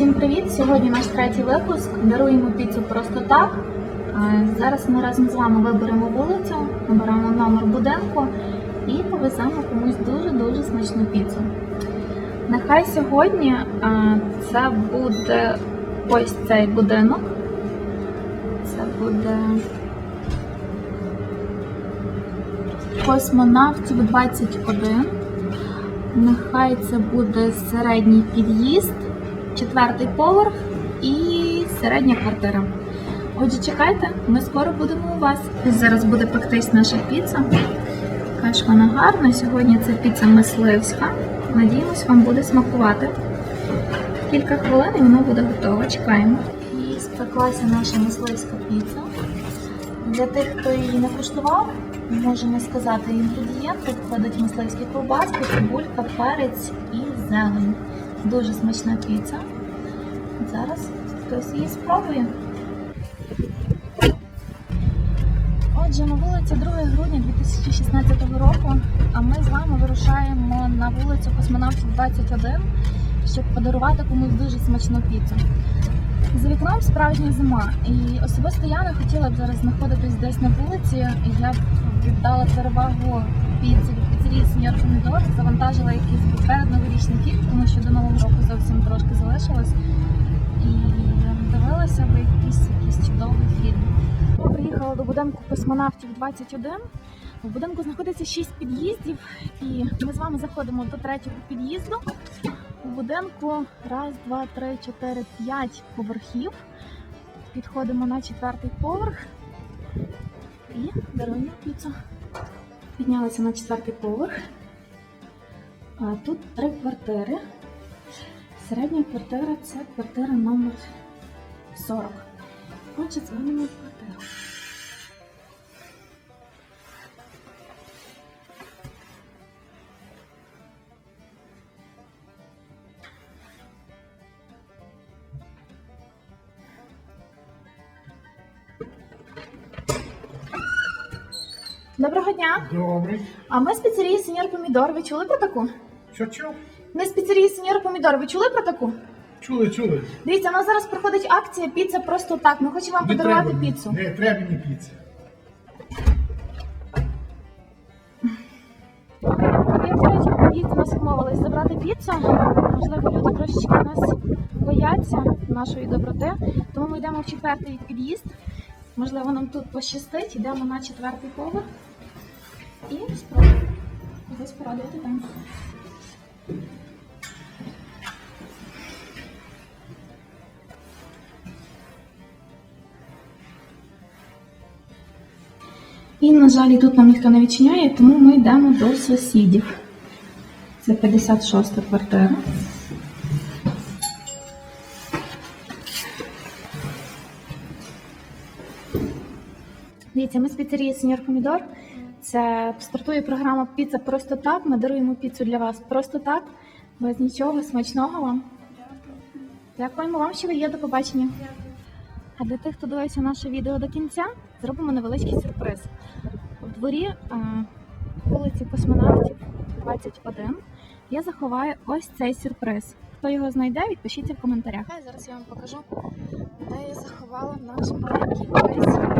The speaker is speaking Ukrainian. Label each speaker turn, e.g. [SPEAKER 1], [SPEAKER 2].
[SPEAKER 1] Всім привіт! Сьогодні наш третій випуск. Даруємо піцу просто так. Зараз ми разом з вами виберемо вулицю, наберемо номер будинку і повеземо комусь дуже-дуже смачну піцу. Нехай сьогодні це буде ось цей будинок. Це буде космонавтів 21. Нехай це буде середній під'їзд, четвертий поверх і середня квартира. Отже, чекайте, ми скоро будемо у вас. Зараз буде пектись наша піца. Така вона гарна. Сьогодні це піца мисливська. Надіємось, вам буде смакувати. Кілька хвилин і вона буде готова. Чекаємо. І спеклася наша мисливська піца. Для тих, хто її не куштував, можемо сказати інгредієнти. Входить мисливські ковбаски, цибулька, перець і зелень. Дуже смачна піца. Зараз хтось її спробує. Отже, на вулиці 2 грудня 2016 року, а ми з вами вирушаємо на вулицю Космонавтів 21, щоб подарувати комусь дуже смачну піцу. За вікном справжня зима, і особисто я не хотіла б зараз знаходитись десь на вулиці. Я б віддала перевагу піці від піцерії Сеньор Помідор, завантажила якийсь передноворічний тому що до нового року зовсім трошки залишилось. І дивилася би якийсь, якийсь чудовий фільм. Ми приїхали до будинку космонавтів 21. В будинку знаходиться 6 під'їздів, і ми з вами заходимо до третього під'їзду. У будинку раз, два, три, чотири, п'ять поверхів. Підходимо на четвертий поверх і даруємо піцу. Піднялися на четвертий поверх. А, Тут три квартири. Середня квартира це квартира номер 40. Отже, в квартиру. Доброго дня!
[SPEAKER 2] Добрий.
[SPEAKER 1] А ми піцерії Сеньор Помідор. Ви чули про таку?
[SPEAKER 2] Що чув?
[SPEAKER 1] Ми з піцерії Сеньор Помідор. Ви чули про таку?
[SPEAKER 2] Чули, чули.
[SPEAKER 1] Дивіться, у нас зараз проходить акція піца просто так. Ми хочемо вам
[SPEAKER 2] Не
[SPEAKER 1] подарувати
[SPEAKER 2] треба мені.
[SPEAKER 1] піцу.
[SPEAKER 2] Не треба мені піци.
[SPEAKER 1] Я, до речі, в нас відмовились забрати піцу. Можливо, люди трошечки нас бояться нашої доброти. Тому ми йдемо в четвертий під'їзд. Можливо, нам тут пощастить. Йдемо на четвертий поверх і спробуємо когось порадувати там. І, на жаль, тут нам ніхто не відчиняє, тому ми йдемо до сусідів. Це 56 та квартира. Дивіться, ми з піцерії Сеньор Помідор. Це стартує програма Піца просто так. Ми даруємо піцу для вас просто так, без нічого смачного вам. Дякуємо вам, що ви є. До побачення. А для тих, хто дивився наше відео до кінця, зробимо невеличкий сюрприз. У дворі вулиці Космонавтів 21 я заховаю ось цей сюрприз. Хто його знайде, відпишіться в коментарях. Зараз я вам покажу, де я заховала наш маленький приз.